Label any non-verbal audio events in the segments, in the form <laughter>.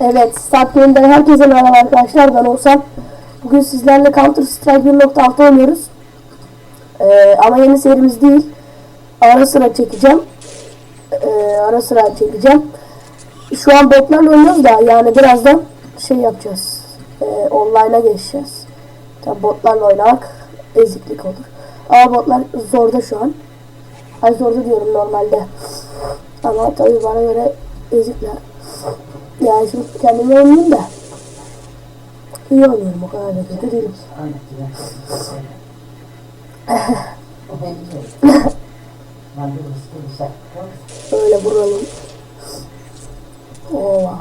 Evet, Start Game'den herkese merhaba arkadaşlar. Ben Oğuzhan. Bugün sizlerle Counter Strike 1.6 oynuyoruz. Ee, ama yeni serimiz değil. Ara sıra çekeceğim. Ee, ara sıra çekeceğim. Şu an botlarla oynuyoruz da yani birazdan şey yapacağız. Ee, online'a geçeceğiz. Tabi botlarla oynamak eziklik olur. Ama botlar zorda şu an. Ay zorda diyorum normalde. Ama tabii bana göre ezikler. Yani şimdi kendimi oynayayım da. İyi oynuyorum o kadar da kötü değilim. Öyle vuralım. Ova.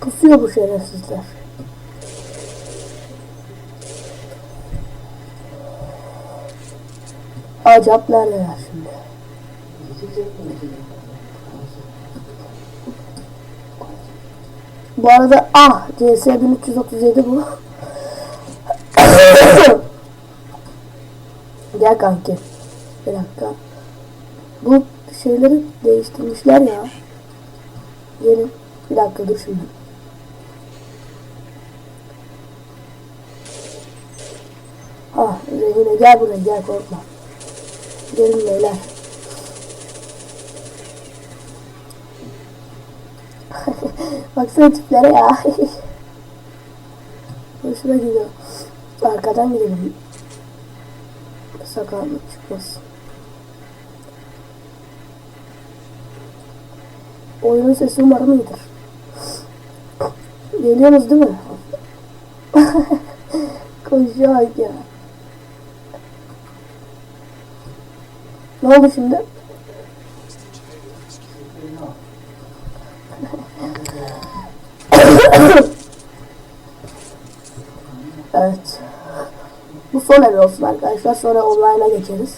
Pusuyor bu şerefsizler. Acap neredeler şimdi? Bu arada ah CS 1337 bu. <coughs> Gel kanki. Bir dakika. Bu şeyleri değiştirmişler ya. Gelin. Bir dakika dur şimdi. Ah Rehine gel buraya gel korkma. Gelin beyler. Baksana tiplere ya. <laughs> Hoşuma gidiyor. Arkadan gidelim. Sakatlık çıkmasın. Oyunun sesi umarım iyidir. Geliyorsunuz değil mi? <laughs> Koşuyor ya. Ne oldu şimdi? evet. Bu son ev olsun arkadaşlar. Sonra online'a geçeriz.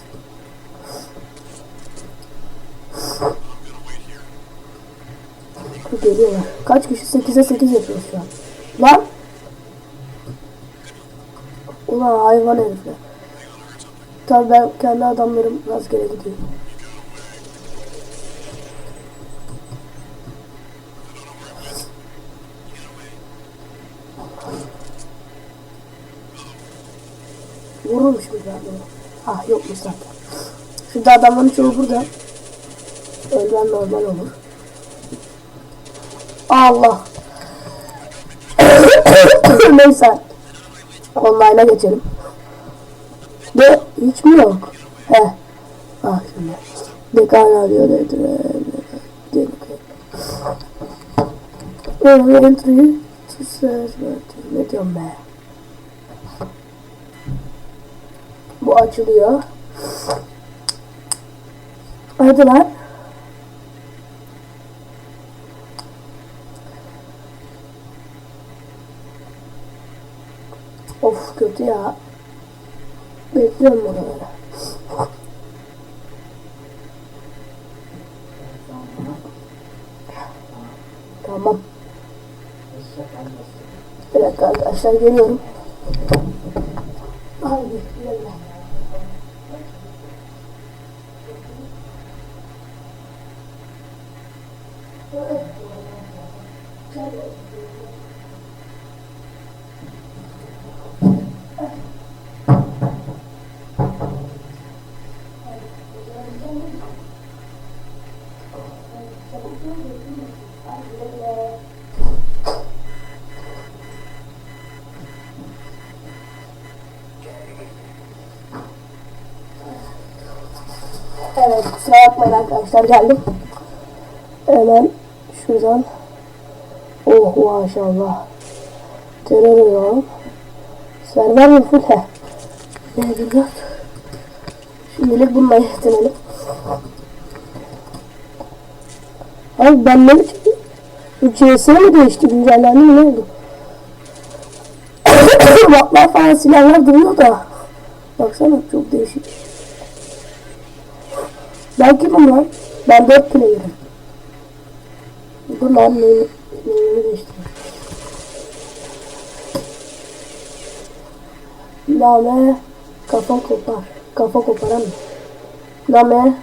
Geliyorlar. Kaç kişi? 8'e 8 yapıyoruz şu an. Lan! Ulan hayvan herifler. Tabii ben kendi adamlarım rastgele gidiyor. Vurulmuş mu ben bunu? Ah yokmuş zaten. Şimdi adamların çoğu burada. Ölmem normal olur. Allah. <coughs> Neyse. Online'a geçelim. De hiç mi yok? He. Bak şimdi. Dekan arıyor dedi. Entry. Ne diyorum be? Bu açılıyor. Hadi lan. Of kötü ya. Bekliyorum buraları. Tamam. Bir dakika arkadaşlar geliyorum. Haydi bismillah. Evet kusura bakmayın arkadaşlar geldim. Hemen şuradan. Oh maşallah. Terör alalım. Server mi full he? Ne dur Şimdilik bununla yetinelim. Abi ben ne biçim? CS mi değişti? Güncellendi mi ne oldu? <coughs> Baklar falan silahlar duruyor da. Baksana çok değişik. Ben kimim lan? Ben dört player'ım. Dur lan neyimi değiştireyim. Lame kafa kopar. Kafa koparan mı? Lame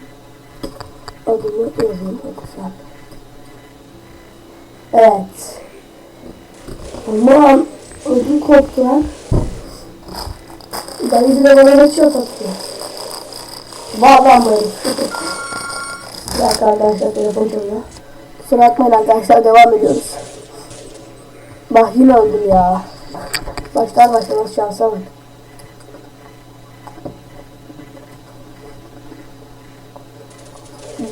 adımı yazayım okusam. Evet. Aman ödüm koptu lan. Dayıcı da bana geçiyor satıyor. Vallahi böyle. Bir dakika arkadaşlar telefon çalıyor. Kusura bakmayın arkadaşlar devam ediyoruz. Bak yine öldüm ya. Başlar başlamaz şansa bak.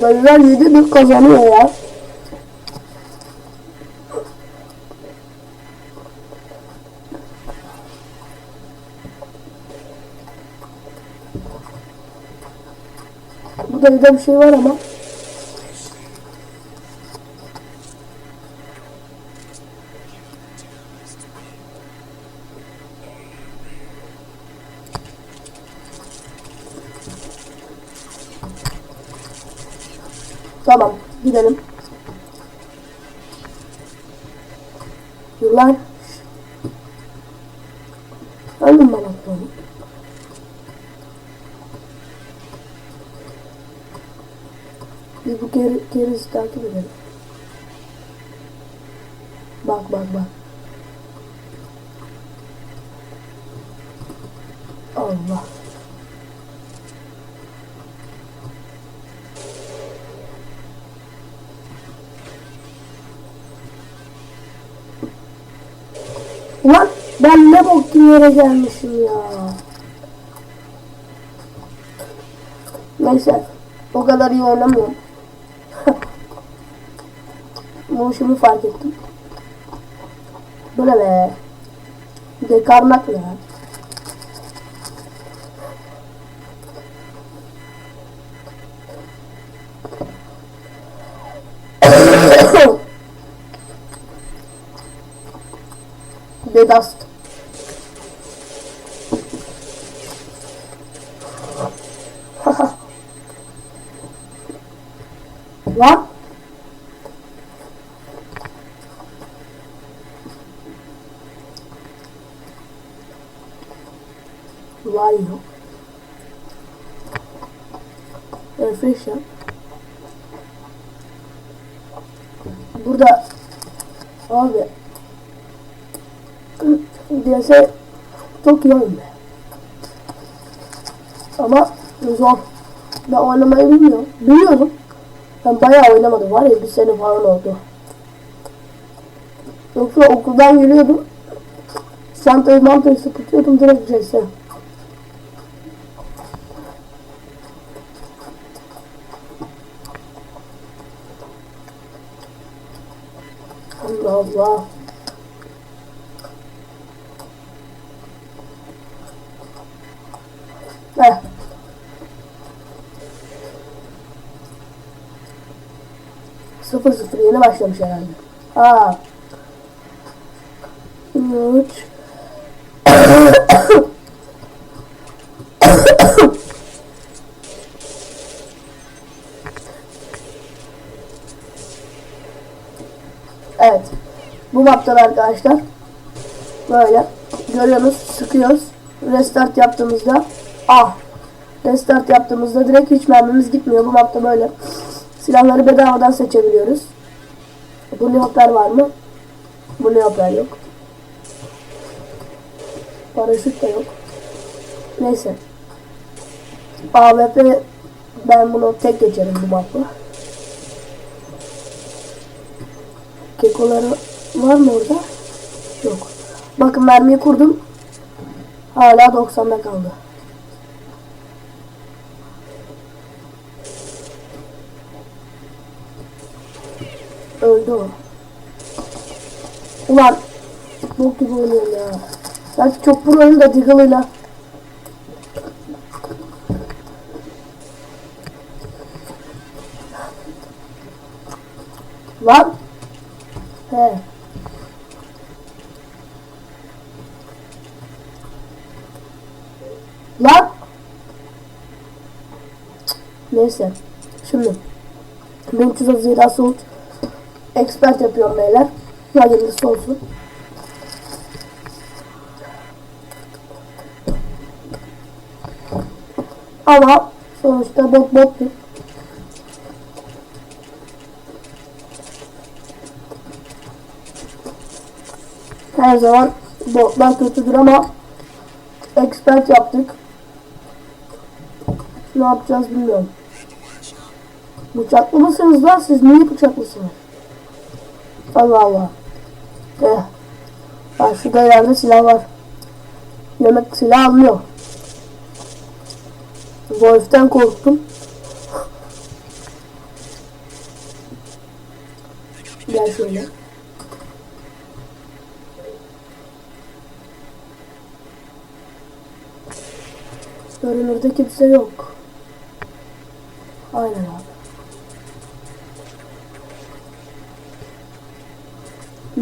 Dayılar 7 bir kazanıyor ya. Bu dayıda bir şey var ama. Tamam gidelim. Yıllar. Öldüm ben atladım. Bir bu geri, gerisi takip edelim. Bak bak bak. Allah. Ulan ben ne bok gibi yere gelmişim ya. Neyse. O kadar iyi oynamıyorum. Bu şimdi fark ettim. Bu ne be? Dekarmak ne ya? Bedast. Lan. Vay yok. Refresh yap. Burada abi DS çok iyi oyun. Ama zor. Ben oynamayı bilmiyorum. Biliyorum. Ben bayağı oynamadım var ya bir sene falan oldu. Yoksa okuldan geliyordum. Çantayı mantayı sıkıtıyordum direkt CS. lá. É. Se eu fosse frio, não achamos. Ah. Inútil. Bu mapta da arkadaşlar. Böyle. Görüyorsunuz. Sıkıyoruz. Restart yaptığımızda. Ah. Restart yaptığımızda direkt hiç mermimiz gitmiyor. Bu mapta böyle. Silahları bedavadan seçebiliyoruz. Bu neoper var mı? Bu neoper yok. Paraşüt de yok. Neyse. AWP ben bunu tek geçerim bu mapla. Kekoları var mı orada? Yok. Bakın mermiyi kurdum. Hala 90'da kaldı. Öldü o. Ulan bok gibi oynuyorum ya. Belki çok oyun da Deagle'ıyla. Lan. He. Neyse. Şimdi. 1337 Assault Expert yapıyorum beyler. Hayırlısı olsun. Ama sonuçta bot bot bir. Her zaman botlar kötüdür ama expert yaptık. Ne yapacağız bilmiyorum. Bıçaklı mısınız lan siz? Niye bıçaklısınız? Allah Allah. Eh. Ha, şurada yerde silah var. Demek silah almıyor. Wolf'ten korktum. Gel şöyle. Görünürde kimse yok. Aynen abi.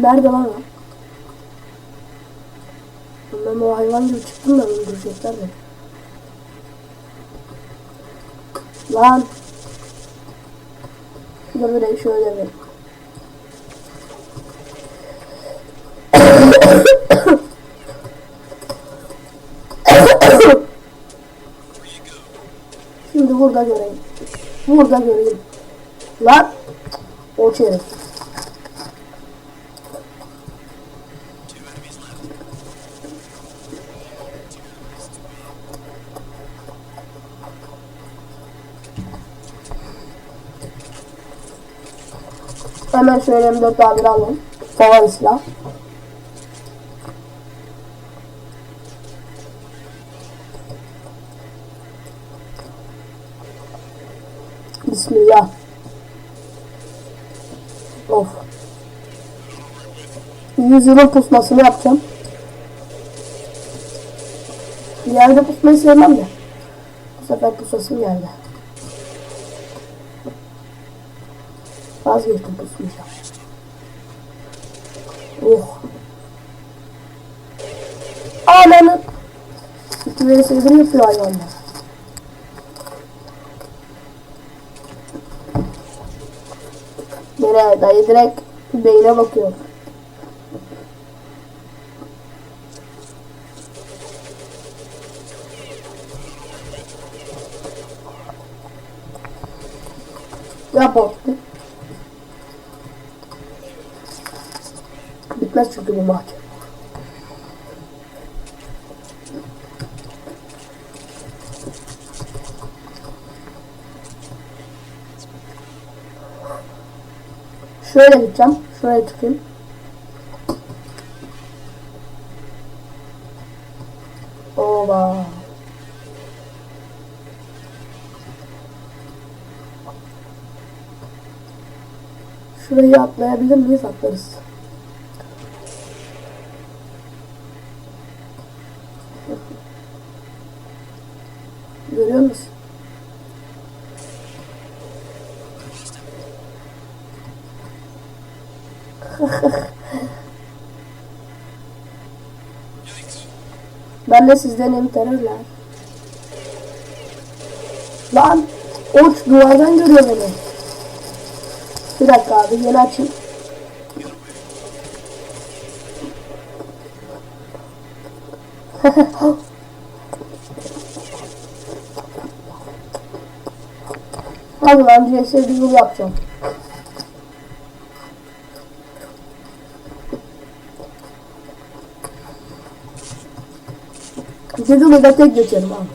Nerede lan o? Ben o hayvan gibi çıktım da öldürecekler de. Lan. Bir de şöyle bir. Şimdi burada göreyim. Burada göreyim. Lan. O çeyrek. Hemen şöyle M4 tabiri alalım. Favori silah. Bismillah. Of. 100 yılın pusmasını yapacağım. Yerde pusmayı sevmem de. Bu sefer pusasım geldi. Vazgeçtim pusmayacağım. Oh. Ananı. İki vs 1 yapıyor hayvanlar. Nereye dayı direkt beyne bakıyor. Yap orta. Bitmez çünkü bu maç. Şöyle gideceğim. Şuraya tıkayım. Oba. Şurayı atlayabilir miyiz? Atlarız. Görüyor musun? Ben de sizdenim terörler. Lan uç duvardan görüyor beni. Bir dakika abi yeni açayım. <laughs> Hadi lan CS bir yıl yapacağım. Dedim da tek geçerim abi.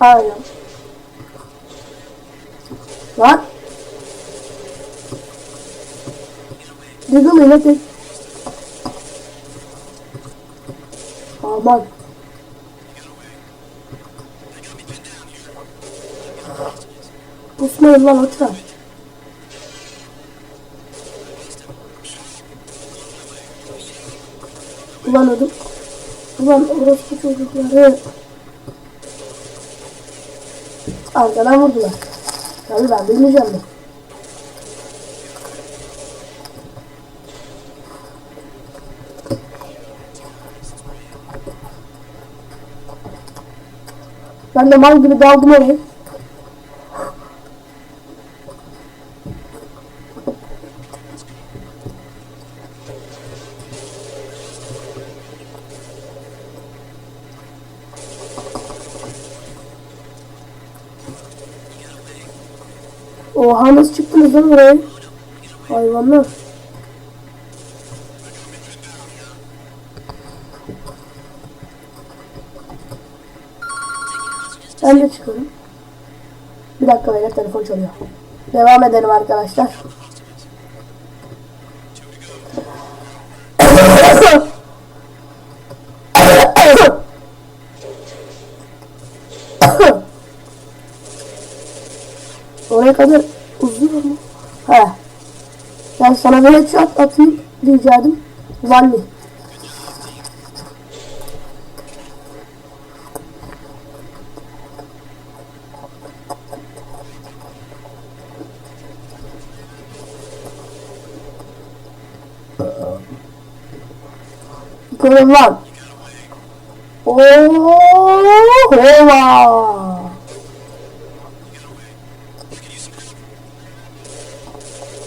Aynen. Lan. Dedim ile tek. Aman. Kusmayın lan lütfen. Ulan ödüm. Ulan orospu çocukları. Arkadan vurdular. Tabii ben bilmeyeceğim de. Ben de mal gibi daldım oraya. Çıktınız lan buraya? Hayvanlar. Ben de çıkıyorum. Bir dakika beyler telefon çalıyor. Devam edelim arkadaşlar. Oraya kadar uzuyor mu? He. Ben sana bir headshot atayım diyecektim. Valli. Kırın lan. Ooo hova.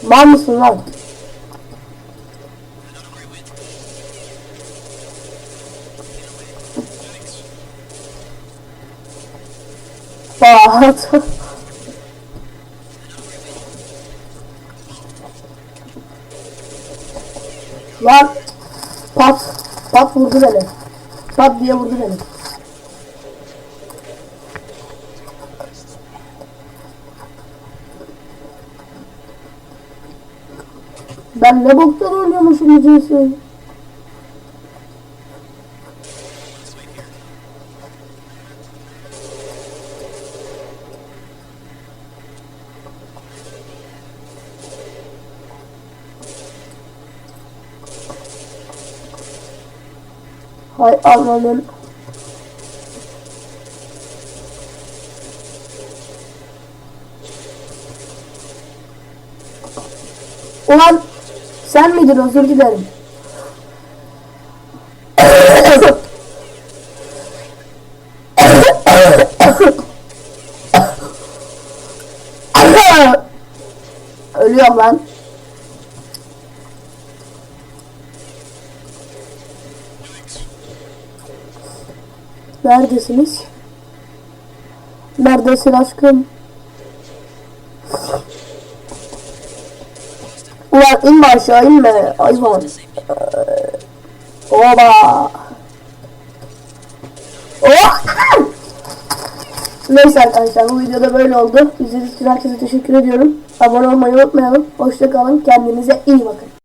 Mal mısın lan? Bat. Lan pat pat vurdu beni. Pat diye vurdu beni. Ben ne boktan oynuyormuşum cinsi. Hay ananın. Ulan sen miydin özür dilerim. Ölüyorum lan. Neredesiniz? Neredesin aşkım? Ulan inme aşağı inme hayvan. Oba. Oh! Neyse arkadaşlar bu videoda böyle oldu. İzlediğiniz için herkese teşekkür ediyorum. Abone olmayı unutmayalım. Hoşça kalın. Kendinize iyi bakın.